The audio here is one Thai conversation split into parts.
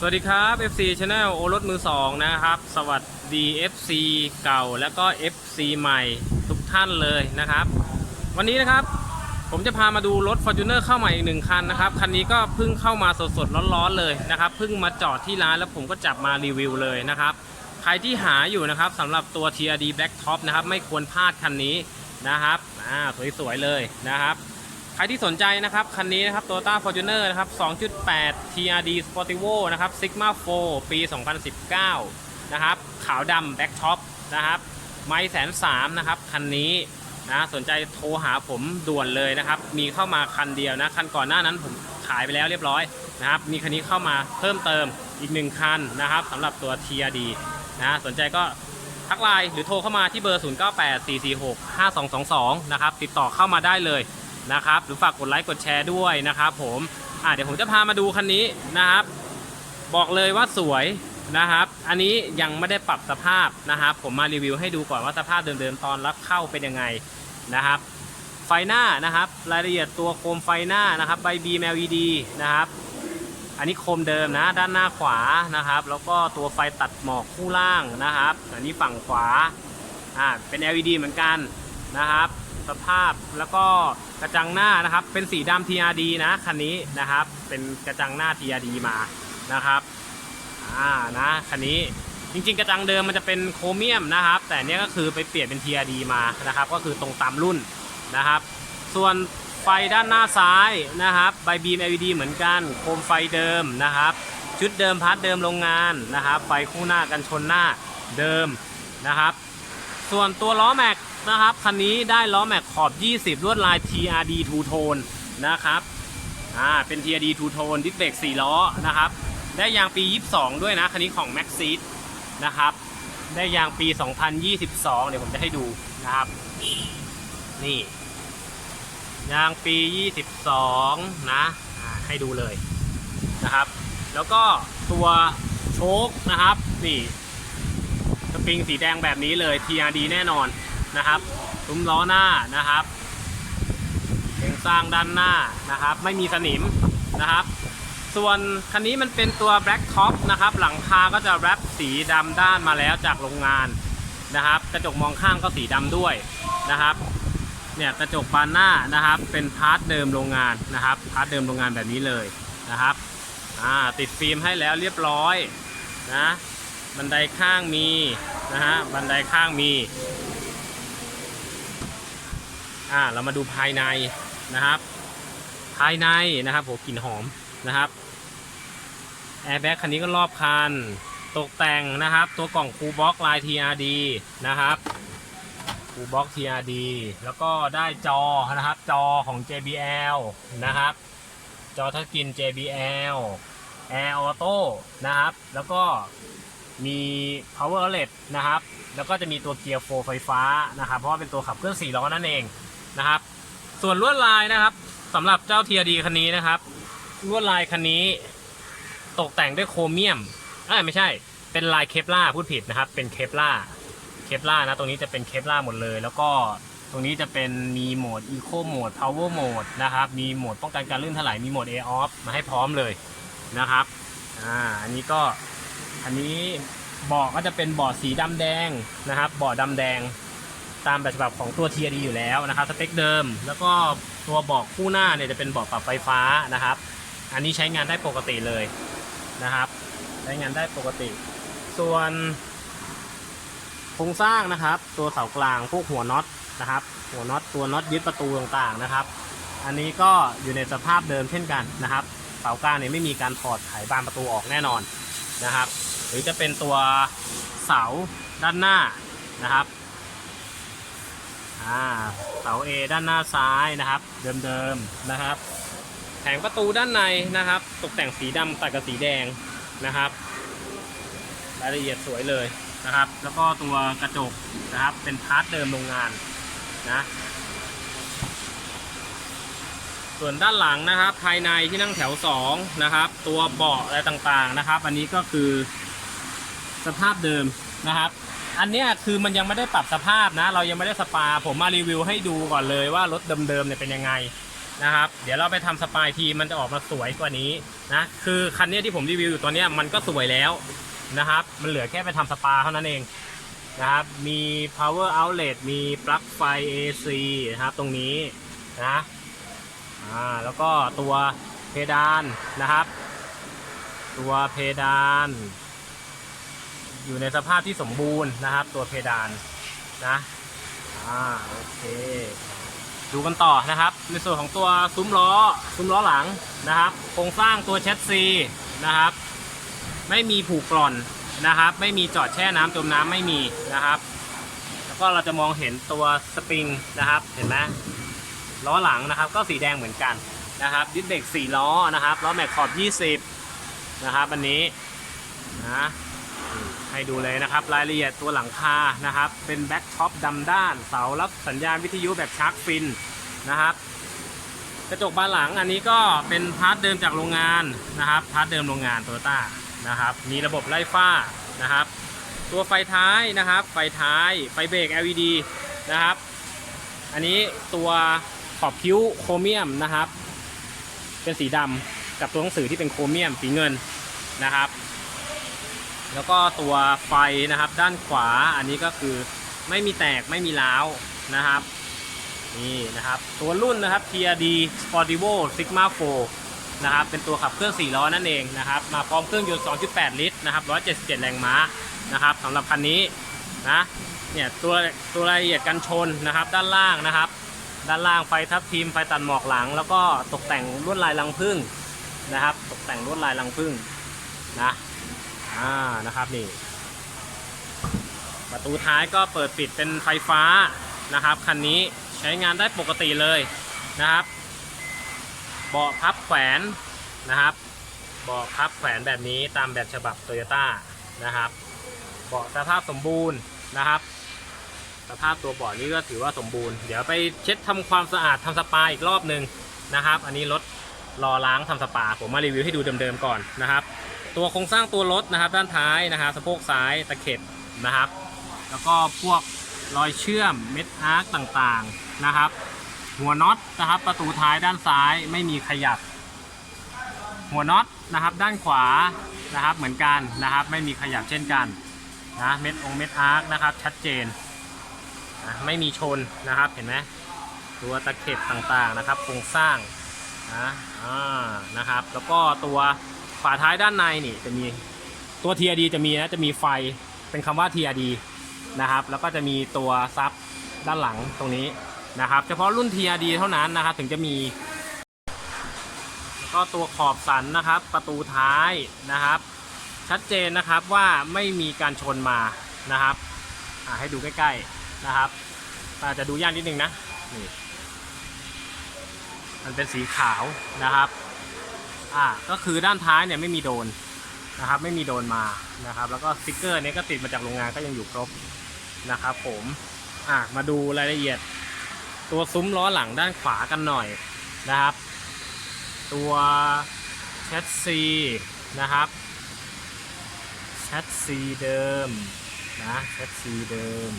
สวัสดีครับ FC Channel โอรถมือ2นะครับ สวัสดี FC เก่าแล้วก็ FC ใหม่ทุกท่านเลยนะครับ วันนี้นะครับผมจะพามาดูรถ Fortuner เข้าใหม่อีกหนึ่งคันนะครับ คันนี้ก็เพิ่งเข้ามาสดๆร้อนๆเลยนะครับเพิ่งมาจอดที่ร้านแล้วผมก็จับมารีวิวเลยนะครับ ใครที่หาอยู่นะครับสำหรับตัว TRD Black Top นะครับไม่ควรพลาดคันนี้นะครับอ่าสวยๆเลยนะครับ ใครที่สนใจนะครับ คันนี้นะครับ Toyota Fortuner นะครับ 2.8 TRD Sportivo นะครับ Sigma 4 ปี 2019 นะครับ ขาวดำ Black Top นะครับ ไม่แสนสามนะครับ คันนี้นะสนใจโทรหาผมด่วนเลยนะครับ มีเข้ามาคันเดียวนะ คันก่อนหน้านั้นผมขายไปแล้วเรียบร้อยนะครับ มีคันนี้เข้ามาเพิ่มเติมอีกหนึ่งคันนะครับสำหรับตัว TRD นะสนใจก็ทักไลน์หรือโทรเข้ามาที่เบอร์ 0984465222 นะครับ ติดต่อเข้ามาได้เลย นะครับ หรือฝากกดไลค์กดแชร์ด้วยนะครับ ผมอ่าเดี๋ยวผมจะพามาดูคันนี้นะครับ บอกเลยว่าสวยนะครับ อันนี้ยังไม่ได้ปรับสภาพนะครับ ผมมารีวิวให้ดูก่อนว่าสภาพเดิมๆตอนรับเข้าเป็นยังไงนะครับ ไฟหน้านะครับ รายละเอียดตัวโคมไฟหน้านะครับใบบีแม LED นะครับอันนี้โคมเดิมนะด้านหน้าขวานะครับ แล้วก็ตัวไฟตัดหมอกคู่ล่างนะครับ อันนี้ฝั่งขวาอ่าเป็น LED เหมือนกันนะครับ สภาพแล้วก็กระจังหน้านะครับ เป็นสีดำ TRD นะคันนี้นะครับ เป็นกระจังหน้า TRD มานะครับอ่านะคันนี้จริงๆ กระจังเดิมมันจะเป็นโครเมียมนะครับ แต่เนี้ยก็คือไปเปลี่ยนเป็น TRD มานะครับ ก็คือตรงตามรุ่นนะครับ ส่วนไฟด้านหน้าซ้ายนะครับใบบีม LED เหมือนกันโคมไฟเดิมนะครับ ชุดเดิมพาร์ทเดิมโรงงานนะครับ ไฟคู่หน้ากันชนหน้าเดิมนะครับ ส่วนตัวล้อแม็ก นะครับ คันนี้ได้ล้อแม็กขอบ 20 ลวดลาย TRD Two Tone นะครับ อ่า เป็น TRD Two Tone ดิสเบรก4ล้อนะครับ ได้ยางปี 22 ด้วยนะ คันนี้ของ Max Seat นะครับ ได้ยางปี 2022 เดี๋ยวผมจะให้ดูนะครับ นี่ ยางปี 22 นะอ่าให้ดูเลยนะครับ แล้วก็ตัวโชคนะครับ นี่สปริงสีแดงแบบนี้เลย TRD แน่นอน นะครับซุ้มล้อหน้านะครับเองสร้างด้านหน้านะครับ ไม่มีสนิมนะครับ ส่วนคันนี้มันเป็นตัว Black Top นะครับ หลังคาก็จะแรปสีดำด้านมาแล้วจากโรงงานนะครับ กระจกมองข้างก็สีดำด้วยนะครับเนี่ยกระจกบานหน้านะครับ เป็นพาร์ทเดิมโรงงานนะครับพาร์ทเดิมโรงงานแบบนี้เลยนะครับอ่าติดฟิล์มให้แล้วเรียบร้อยนะบันไดข้างมีนะฮะบันไดข้างมี อ่าเรามาดูภายในนะครับ ภายในนะครับโหกลิ่นหอมนะครับแอร์แบ็กคันนี้ก็รอบคัน ตกแต่งนะครับ ตัวกล่องคูบ็อกลาย TRD นะครับฟูบ็อก TRD แล้วก็ได้จอนะครับจอของ JBL นะครับ จอทัชสกรีน JBL Air Auto นะครับ แล้วก็มี Power Outlet นะครับ แล้วก็จะมีตัวเกียร์โฟไฟฟ้านะครับ เพราะว่าเป็นตัวขับเคลื่อน4ล้อนั่นเอง นะครับ ส่วนลวดลายนะครับสำหรับเจ้า TRD คันนี้นะครับลวดลายคันนี้ ตกแต่งด้วยโครเมียมเอ้ยไม่ใช่ เป็นลายเคปล่าพูดผิดนะครับ เป็นเคปล่าเคปล่านะ ตรงนี้จะเป็นเคปล่าหมดเลย แล้วก็ตรงนี้จะเป็นมีโหมด Eco Mode Power Mode นะครับ มีโหมดป้องกันการลื่นถลายมีโหมด Air Off มาให้พร้อมเลยนะครับอ่าอันนี้ก็อันนี้เบาะก็จะเป็นเบาะสีดำแดงนะครับเบาะดำแดง ตามแบบฉบับของตัว TRD อยู่แล้วนะครับสเปคเดิม แล้วก็ตัวเบาะคู่หน้าเนี่ยจะเป็นเบาะปรับไฟฟ้านะครับ อันนี้ใช้งานได้ปกติเลยนะครับ ใช้งานได้ปกติ ส่วนโครงสร้างนะครับ ตัวเสากลางพวกหัวน็อตนะครับ หัวน็อตตัวน็อตยึดประตูต่างๆนะครับ อันนี้ก็อยู่ในสภาพเดิมเช่นกันนะครับเสากลางเนี่ยไม่มีการถอดไขบานประตูออกแน่นอนนะครับ หรือจะเป็นตัวเสาด้านหน้านะครับ อ่าเสา A ด้านหน้าซ้ายนะครับ เดิมๆนะครับ แผงประตูด้านในนะครับ ตกแต่งสีดำตัดกับสีแดงนะครับ รายละเอียดสวยเลยนะครับ แล้วก็ตัวกระจกนะครับ เป็นพาร์ทเดิมโรงงานนะส่วนด้านหลังนะครับ ภายในที่นั่งแถว2นะครับ ตัวเบาะอะไรต่างๆนะครับ อันนี้ก็คือสภาพเดิมนะครับ อันเนี้ยคือมันยังไม่ได้ปรับสภาพนะ เรายังไม่ได้สปา ผมมารีวิวให้ดูก่อนเลยว่ารถเดิมๆเนี่ยเป็นยังไงนะครับ เดี๋ยวเราไปทำสปายทีมันจะออกมาสวยกว่านี้นะ คือคันเนี้ยที่ผมรีวิวอยู่ตอนเนี้ยมันก็สวยแล้วนะครับ มันเหลือแค่ไปทำสปาเท่านั้นเองนะครับ มี power outlet มีปลั๊กไฟ AC นะครับตรงนี้นะอ่าแล้วก็ตัวเพดานนะครับ ตัวเพดาน อยู่ในสภาพที่สมบูรณ์นะครับ ตัวเพดานนะอ่าโอเค ดูกันต่อนะครับ ในส่วนของตัวซุ้มล้อซุ้มล้อหลังนะครับ โครงสร้างตัวแชสซีนะครับ ไม่มีผูกกร่อนนะครับ ไม่มีจอดแช่น้ำจมน้ำไม่มีนะครับ แล้วก็เราจะมองเห็นตัวสปริงนะครับ เห็นไหมล้อหลังนะครับ ก็สีแดงเหมือนกันนะครับดิสเบรก4ล้อนะครับล้อแม็กขอบ 20 นะครับอันนี้นะ ให้ดูเลยนะครับ รายละเอียดตัวหลังคานะครับ เป็นแบ็คท็อปดำด้าน เสารับสัญญาณวิทยุแบบชาร์กฟินนะครับ กระจกบานหลังอันนี้ก็เป็นพาร์ทเดิมจากโรงงานนะครับ พาร์ทเดิมโรงงานโตโยต้านะครับ มีระบบไล่ฟ้านะครับ ตัวไฟท้ายนะครับ ไฟท้าย ไฟเบรก LED นะครับ อันนี้ตัวขอบคิ้วโครเมียมนะครับ เป็นสีดำกับตัวหนังสือที่เป็นโครเมียมสีเงินนะครับ แล้วก็ตัวไฟนะครับด้านขวาอันนี้ก็คือไม่มีแตกไม่มีร้าวนะครับนี่นะครับตัวรุ่นนะครับ TRD Sportivo Sigma 4นะครับเป็นตัวขับเคลื่อน4ล้อนั่นเองนะครับมาพร้อมเครื่องยนต์ 2.8 ลิตรนะครับ177 แรงม้านะครับสำหรับคันนี้นะเนี่ยตัวตัวรายละเอียดกันชนนะครับด้านล่างนะครับ ด้านล่างไฟทับทิมไฟตัดหมอกหลัง แล้วก็ตกแต่งลวดลายรังผึ้งนะครับ ตกแต่งลวดลายรังผึ้งนะ อ่านะครับนี่ ประตูท้ายก็เปิดปิดเป็นไฟฟ้านะครับคันนี้ใช้งานได้ปกติเลยนะครับ เบาะพับแขวนนะครับ เบาะพับแขวนแบบนี้ตามแบบฉบับโตโยต้านะครับ เบาะสภาพสมบูรณ์นะครับ สภาพตัวเบาะนี้ก็ถือว่าสมบูรณ์ เดี๋ยวไปเช็ดทำความสะอาดทำสปาอีกรอบหนึ่งนะครับ อันนี้รถรอล้างทำสปา ผมมารีวิวให้ดูเดิมๆก่อนนะครับ ตัวโครงสร้างตัวรถนะครับ ด้านท้ายนะครับสะโพกซ้ายตะเข็บนะครับ แล้วก็พวกรอยเชื่อมเม็ดอาร์คต่างๆนะครับ หัวน็อตนะครับ ประตูท้ายด้านซ้ายไม่มีขยับ หัวน็อตนะครับ ด้านขวานะครับเหมือนกันนะครับ ไม่มีขยับเช่นกันนะเม็ดองเม็ดอาร์คนะครับ ชัดเจนนะไม่มีชนนะครับเห็นไหมตัวตะเข็บต่างๆนะครับโครงสร้างนะอ่านะครับ แล้วก็ตัว ฝาท้ายด้านในนี่จะมีตัว TRD จะมีนะจะมีไฟเป็นคำว่า TRD นะครับ แล้วก็จะมีตัวซับด้านหลังตรงนี้นะครับ เฉพาะรุ่น TRD เท่านั้นนะครับ ถึงจะมี แล้วก็ตัวขอบสันนะครับ ประตูท้ายนะครับ ชัดเจนนะครับว่าไม่มีการชนมานะครับให้ดูใกล้ๆนะครับอาจจะดูยากนิดนึงนะนี่มันเป็นสีขาวนะครับ อ่าก็คือด้านท้ายเนี่ยไม่มีโดนนะครับ ไม่มีโดนมานะครับ แล้วก็สติกเกอร์เนี้ก็ติดมาจากโรงงานก็ยังอยู่ครบนะครับ ผมอ่ามาดูรายละเอียด ตัวซุ้มล้อหลังด้านขวากันหน่อยนะครับ ตัวแชสซีนะครับแชสซีเดิมนะแชสซีเดิม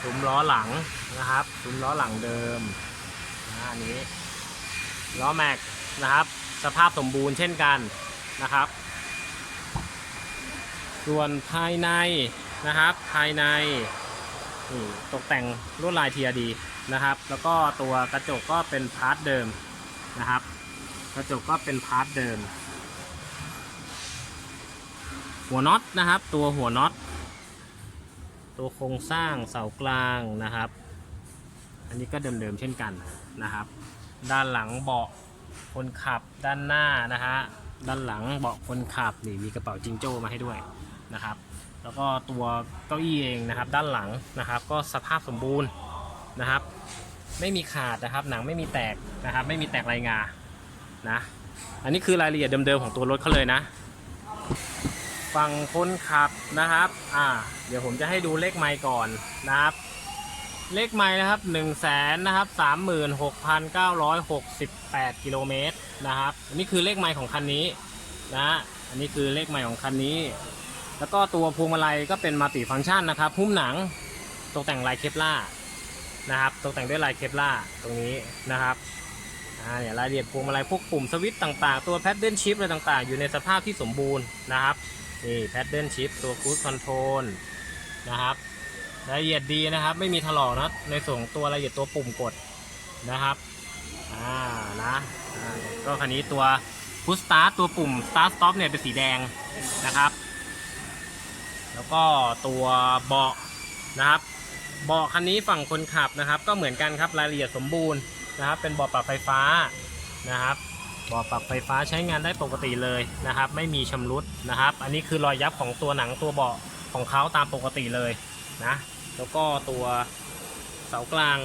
ซุ้มล้อหลังนะครับซุ้มล้อหลังเดิมนะอันนี้ล้อแม็กนะครับ สภาพสมบูรณ์เช่นกันนะครับ ส่วนภายในนะครับ ภายในตกแต่งลวดลาย TRD นะครับ แล้วก็ตัวกระจกก็เป็นพาร์ทเดิมนะครับ กระจกก็เป็นพาร์ทเดิม หัวน็อตนะครับ ตัวหัวน็อตตัวโครงสร้างเสากลางนะครับ อันนี้ก็เดิมๆเช่นกันนะครับ ด้านหลังเบาะ คนขับด้านหน้านะฮะด้านหลังเบาะคนขับนี่มีกระเป๋าจิงโจ้มาให้ด้วยนะครับ แล้วก็ตัวเก้าอี้เองนะครับ ด้านหลังนะครับ ก็สภาพสมบูรณ์นะครับ ไม่มีขาดนะครับ หนังไม่มีแตกนะครับ ไม่มีแตกลายงานะอันนี้คือรายละเอียดเดิมๆของตัวรถเขาเลยนะฝั่งคนขับนะครับ อ่า เดี๋ยวผมจะให้ดูเลขไมล์ก่อนนะครับ เลขไมล์นะครับ1นึ่งแสนนะครับสามหมื่นหกพันเก้าร้อยหกสิบแปดกิโลเมตรนะครับอันนี้คือเลขไมล์ของคันนี้นะอันนี้คือเลขไมล์ของคันนี้ แล้วก็ตัวพวงมาลัยก็เป็นมัลติฟังก์ชันนะครับหุ้มหนังตกแต่งลายเคปล่าร์นะครับตกแต่งด้วยลายเคปล่าร์ตรงนี้นะครับอ่าเนี่ยรายละเอียดพวงมาลัยพวกปุ่มสวิตช์ต่างๆ ตัวแพดเดิลชิพอะไรต่างๆ อยู่ในสภาพที่สมบูรณ์นะครับนี่แพดเดิลชิพตัวคูดคอนโทรลนะครับ ละเอียดดีนะครับ ไม่มีถลอกนะในส่วนของตัวรายละเอียดตัวปุ่มกดนะครับอ่านะอ่าก็คันนี้ตัวพุชสตาร์ตัวปุ่ม start stop เนี่ยเป็นสีแดงนะครับ แล้วก็ตัวเบาะนะครับเบาะคันนี้ฝั่งคนขับนะครับ ก็เหมือนกันครับรายละเอียดสมบูรณ์นะครับ เป็นเบาะปรับไฟฟ้านะครับเบาะปรับไฟฟ้าใช้งานได้ปกติเลยนะครับ ไม่มีชำรุดนะครับ อันนี้คือรอยยับของตัวหนังตัวเบาะของเขาตามปกติเลยนะ แล้วก็ตัวเสากลาง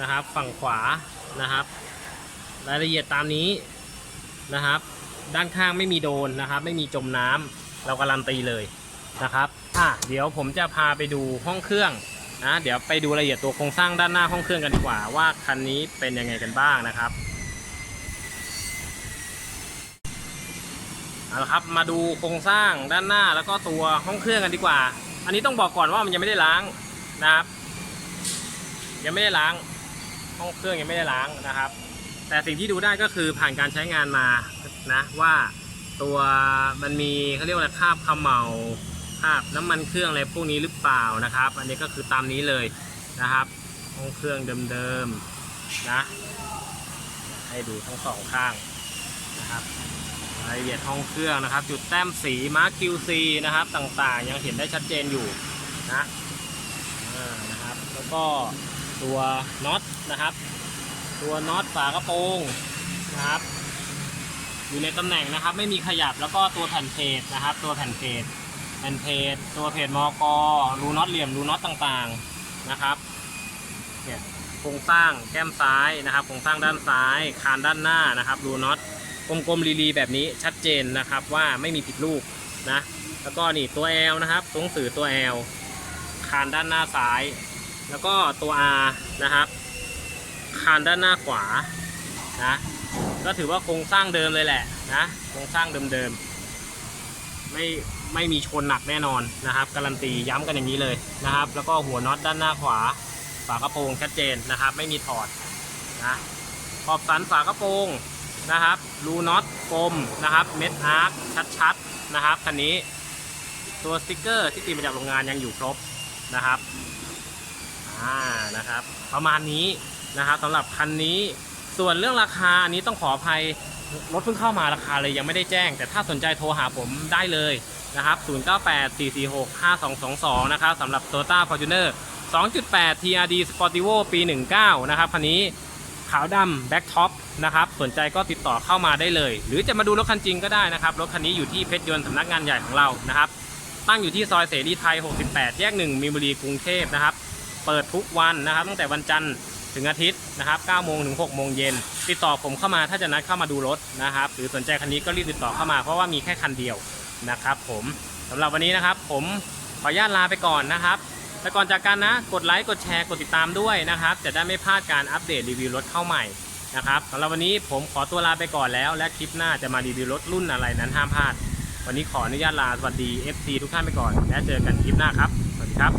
นะครับ ฝั่งขวานะครับ รายละเอียดตามนี้นะครับ ด้านข้างไม่มีโดนนะครับ ไม่มีจมน้ำเราการันตีเลยนะครับอะเดี๋ยวผมจะพาไปดูห้องเครื่องนะเดี๋ยวไปดูรายละเอียดตัวโครงสร้างด้านหน้าห้องเครื่องกันดีกว่า ว่าคันนี้เป็นยังไงกันบ้างนะครับเอาละครับมาดูโครงสร้างด้านหน้าแล้วก็ตัวห้องเครื่องกันดีกว่า อันนี้ต้องบอกก่อนว่ามันยังไม่ได้ล้าง นะครับ ยังไม่ได้ล้างห้องเครื่องยังไม่ได้ล้างนะครับ แต่สิ่งที่ดูได้ก็คือผ่านการใช้งานมานะว่าตัวมันมีเขาเรียกว่าอะไรคราบเขมเหลาคราบน้ำมันเครื่องอะไรพวกนี้หรือเปล่านะครับ อันนี้ก็คือตามนี้เลยนะครับห้องเครื่องเดิมๆนะให้ดูทั้งสองข้างนะครับรายละเอียดห้องเครื่องนะครับ จุดแต้มสีมาร์ค QC นะครับ ต่างๆ ยังเห็นได้ชัดเจนอยู่นะ อ่านะครับ แล้วก็ตัวน็อตนะครับ ตัวน็อตฝากระโปรงนะครับ อยู่ในตำแหน่งนะครับ ไม่มีขยับแล้วก็ตัวแผ่นเพจนะครับ ตัวแผ่นเพจแผ่นเพจตัวเพจมอกรูน็อตเหลี่ยมรูน็อตต่างๆนะครับเนี่ยโครงสร้างแก้มซ้ายนะครับโครงสร้างด้านซ้ายคานด้านหน้านะครับรูน็อตกลมๆรีๆแบบนี้ชัดเจนนะครับว่าไม่มีผิดลูกนะแล้วก็นี่ตัว L นะครับตัวหนังสือตัว L คานด้านหน้าซ้าย แล้วก็ตัว R นะครับ คานด้านหน้าขวานะก็ถือว่าโครงสร้างเดิมเลยแหละนะโครงสร้างเดิมๆไม่ไม่มีชนหนักแน่นอนนะครับ การันตีย้ำกันอย่างนี้เลยนะครับ แล้วก็หัวน็อตด้านหน้าขวา ฝากระโปรงชัดเจนนะครับ ไม่มีถอดนะขอบสันฝากระโปรงนะครับรูน็อตกลมนะครับ เม็ดอาร์คชัดๆนะครับคันนี้ตัวสติกเกอร์ที่ติดมาจากโรงงานยังอยู่ครบ นะครับอ่านะครับ ประมาณนี้นะครับสำหรับคันนี้ส่วนเรื่องราคาอันนี้ต้องขออภัยรถเพิ่งเข้ามาราคาเลยยังไม่ได้แจ้ง แต่ถ้าสนใจโทรหาผมได้เลยนะครับ 0984465222 นะครับสำหรับ Toyota Fortuner 2.8 TRD Sportivo ปี 19 นะครับ คันนี้ขาวดำแบ็กท็อปนะครับ สนใจก็ติดต่อเข้ามาได้เลย หรือจะมาดูรถคันจริงก็ได้นะครับ รถคันนี้อยู่ที่เพชรยนต์สำนักงานใหญ่ของเรานะครับ ตั้งอยู่ที่ซอยเสรีไทย 68 แยก 1มีนบุรีกรุงเทพนะครับ เปิดทุกวันนะครับ ตั้งแต่วันจันทร์ถึงอาทิตย์นะครับ9โมงถึง6โมงเย็นติดต่อผมเข้ามาถ้าจะนัดเข้ามาดูรถนะครับ หรือสนใจคันนี้ก็รีบติดต่อเข้ามาเพราะว่ามีแค่คันเดียวนะครับ ผมสำหรับวันนี้นะครับ ผมขออนุญาตลาไปก่อนนะครับแต่ก่อนจากกันนะ กดไลค์กดแชร์กดติดตามด้วยนะครับ จะได้ไม่พลาดการอัปเดตรีวิวรถเข้าใหม่นะครับสำหรับวันนี้ผมขอตัวลาไปก่อนแล้ว และคลิปหน้าจะมารีวิวรถรุ่นอะไรนั้นห้ามพลาด วันนี้ขออนุญาตลาสวัสดี FC ทุกท่านไปก่อน และเจอกันคลิปหน้าครับ สวัสดีครับ